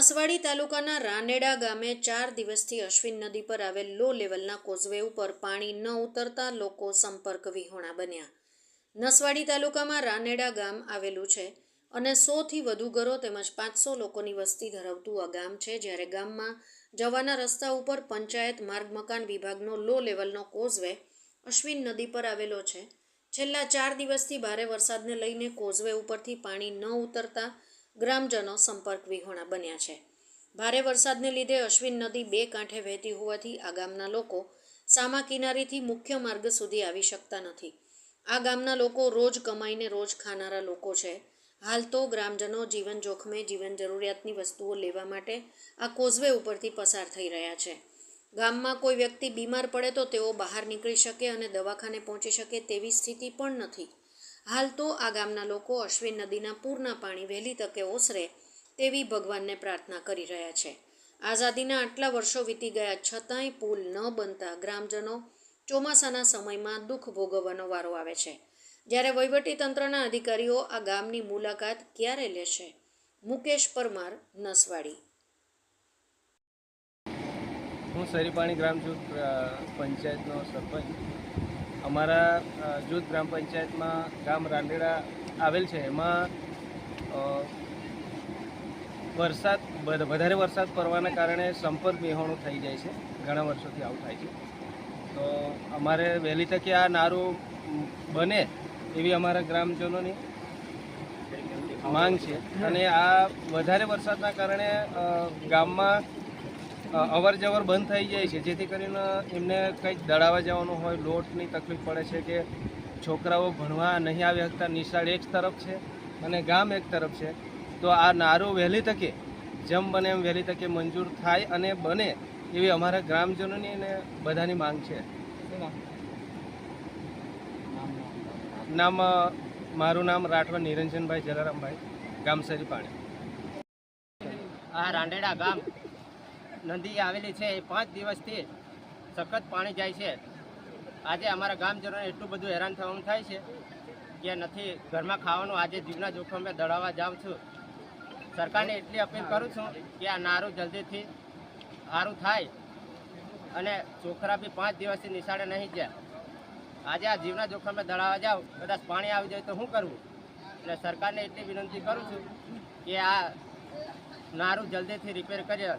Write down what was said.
નસવાડી તાલુકાના રાનેડા ગામે ચાર દિવસથી અશ્વિન નદી પર આવેલ લો લેવલના કોઝવે ઉપર પાણી ન ઉતરતા લોકો સંપર્ક વિહોણા બન્યા. નસવાડી તાલુકામાં રાનેડા ગામ આવેલું છે અને સોથી વધુ ઘરો તેમજ પાંચસો લોકોની વસ્તી ધરાવતું આ ગામ છે. જ્યારે ગામમાં જવાના રસ્તા ઉપર પંચાયત, માર્ગ, મકાન વિભાગનો લો લેવલનો કોઝવે અશ્વિન નદી પર આવેલો છે. છેલ્લા ચાર દિવસથી ભારે વરસાદને લઈને કોઝવે ઉપરથી પાણી ન ઉતરતા ગ્રામજનો સંપર્ક વિહોણા બન્યા છે. ભારે વરસાદને લીધે અશ્વિન નદી બે કાંઠે વહેતી હોવાથી આ ગામના લોકો સામા કિનારીથી મુખ્ય માર્ગ સુધી આવી શકતા નથી. આ ગામના લોકો રોજ કમાઈને રોજ ખાનારા લોકો છે. હાલ તો ગ્રામજનો જીવન જોખમે જીવન જરૂરિયાતની વસ્તુઓ લેવા માટે આ કોઝવે ઉપરથી પસાર થઈ રહ્યા છે. ગામમાં કોઈ વ્યક્તિ બીમાર પડે તો તેઓ બહાર નીકળી શકે અને દવાખાને પહોંચી શકે તેવી સ્થિતિ પણ નથી. હાલ તો આ ગામના લોકો અશ્વિન નદીના પૂરના પાણી વહેલી તકે ઓસરે તેવી ભગવાનને પ્રાર્થના કરી રહ્યા છે. આઝાદીના આટલા વર્ષો વીતી ગયા છતાંય પુલ ન બનતા ગ્રામજનો ચોમાસાના સમયમાં દુઃખ ભોગવવાનો વારો આવે છે. જ્યારે વહીવટી તંત્રના અધિકારીઓ આ ગામની મુલાકાત ક્યારે લેશે? મુકેશ પરમાર, નસવાડી. હું સરીપાણી ગ્રામ પંચાયતનો સરપંચ. અમારા જૂથ ગ્રામ પંચાયતમાં ગામ રાંદેડા આવેલ છે. એમાં વરસાદ વધારે વરસાદ પડવાના કારણે સંપર્ક મેહોણું થઈ જાય છે. ઘણા વર્ષોથી આવું થાય છે. તો અમારે વહેલી તકે આ નારું બને એવી અમારા ગ્રામજનોની માંગ છે. અને આ વધારે વરસાદના કારણે ગામમાં અવર જવર બંધ થઈ જાય છે. જેથી કરીને એમને કંઈક દળાવવા જવાનું હોય, લોટની તકલીફ પડે છે કે છોકરાઓ ભણવા નહીં આવી શકતા. નિશાળ એક તરફ છે અને ગામ એક તરફ છે. તો આ નારું વહેલી તકે, જેમ બને એમ વહેલી તકે મંજૂર થાય અને બને એવી અમારા ગ્રામજનોની અને બધાની માંગ છે. નામ મારું નામ રાઠવા નિરંજનભાઈ જલારામભાઈ, ગામ સરીપાણી આ રાંડેડા ગામ. નદી આવેલી છે, એ પાંચ દિવસથી સખત પાણી જાય છે. આજે અમારા ગામજનોને એટલું બધું હેરાન થવાનું થાય છે કે નથી ઘરમાં ખાવાનું, આજે જીવના જોખમે દળાવવા જાઉં છું. સરકારને એટલી અપીલ કરું છું કે આ નારું જલ્દીથી સારું થાય અને છોકરા બી પાંચ દિવસથી નિશાળે નહીં જાય. આજે આ જીવના જોખમે દળાવવા જાવ કદાચ પાણી આવી જાય તો શું કરવું એટલે સરકારને એટલી વિનંતી કરું છું કે આ નારું જલ્દીથી રિપેર કરી